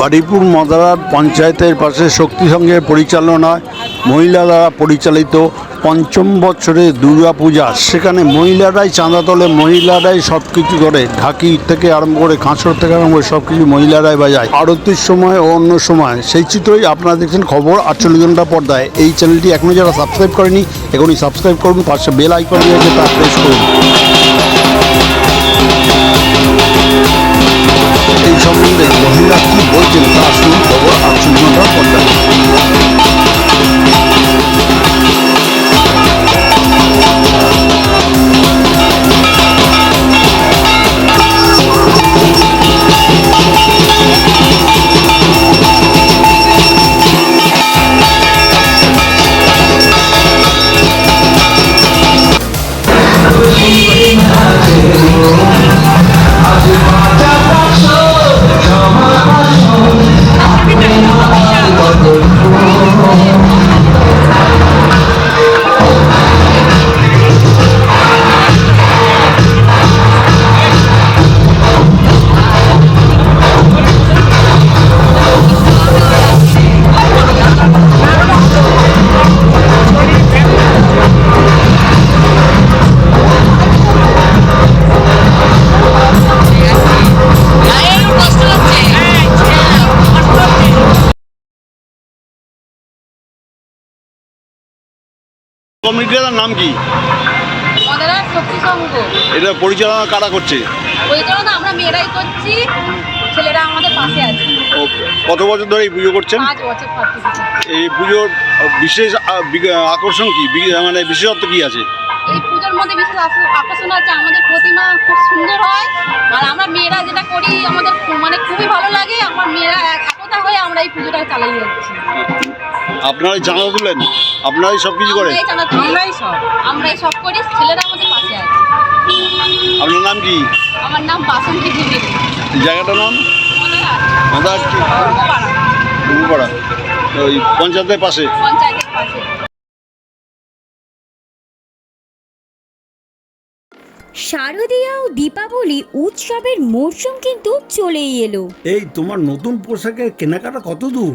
বারুইপুর মদারার পঞ্চায়েতের পাশে শক্তি সংঘের পরিচালনায় মহিলা দ্বারা পরিচালিত পঞ্চম বছরের দুর্গাপূজা সেখানে মহিলারাই চাঁদা তোলে, মহিলারাই সব কিছু করে। ঢাকি থেকে আরম্ভ করে কাঁসর থেকে আরম্ভ করে সব কিছু মহিলারাই বাজায়। আরতির সময় ও অন্য সময়। সেই চিত্রই আপনারা দেখছেন খবর আটচল্লিশ ঘণ্টা পর্দায়। এই চ্যানেলটি এখনও যারা সাবস্ক্রাইব করেনি, এখনই সাবস্ক্রাইব করুন, পাশে বেল আইকন রয়েছে তা প্রেস করুন। মহিলা কি বলছেন? তা শুনুন খবর? আটচল্লিশ কমিটিটার নাম কি? মদারা শক্তি সংঘ এটা পরিচালনা কারা করছে? পরিচালনা আমরা মেয়েরাই করছি ছেলেরা আমাদের পাশে আছে। কত বছর ধরে এই পুজো করছেন? পাঁচ বছর এই পুজোর বিশেষ আকর্ষণ কি? মানে বিশেষত্ব কি আছে? এই পুজোর মধ্যে বিশেষ আকর্ষণ হচ্ছে আমাদের প্রতিমা খুব সুন্দর হয়। আর আমরা মেয়েরা যেটা করি আমাদের মানে খুবই ভালো লাগে আমার মেয়েরা একতা হয়ে আমরা এই পুজোটা চালিয়ে যাচ্ছি। আপনারাই জানা তুলেন আপনারাই সব কিছু করেন? আমরাই সব। আমরাই সব করি ছেলেরা আমাদের পাশে আছে। আপনার নাম কি? আমার নাম বাসন্তী ঝিমিরি জায়গাটার নাম? মাদার কি? ডুবুপাড়া ওই পঞ্চায়েতের পাশে? পঞ্চায়েতের পাশে। শারদীয়া ও দীপাবলি উৎসবের মরশুম কিন্তু চলেই এলো। এই তোমার নতুন পোশাকের কেনাকাটা কত দূর?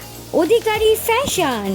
অধিকারী ফ্যাশন।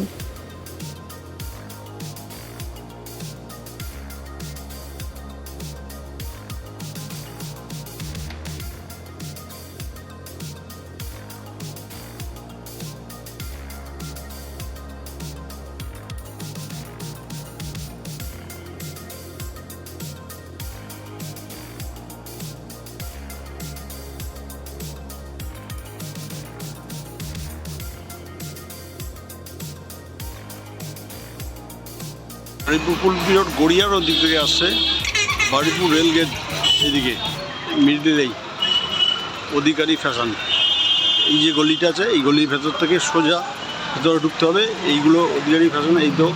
ফুল পিরিয়ড গড়িয়ার ওদিক থেকে আসছে বাড়িপুর রেল গেট এদিকে, মিডিলেই, অধিকারী ফ্যাশন। এই যে গলিটা আছে, এই গলির ভেতর থেকে সোজা ভেতরে ঢুকতে হবে। এইগুলো অধিকারী ফ্যাশন, এই তো।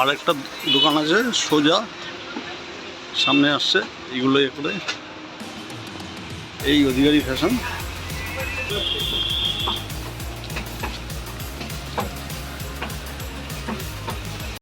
আর একটা দোকান আছে, সোজা, সামনে আসছে এইগুলো এ করে। এই অধিকারী ফ্যাশন।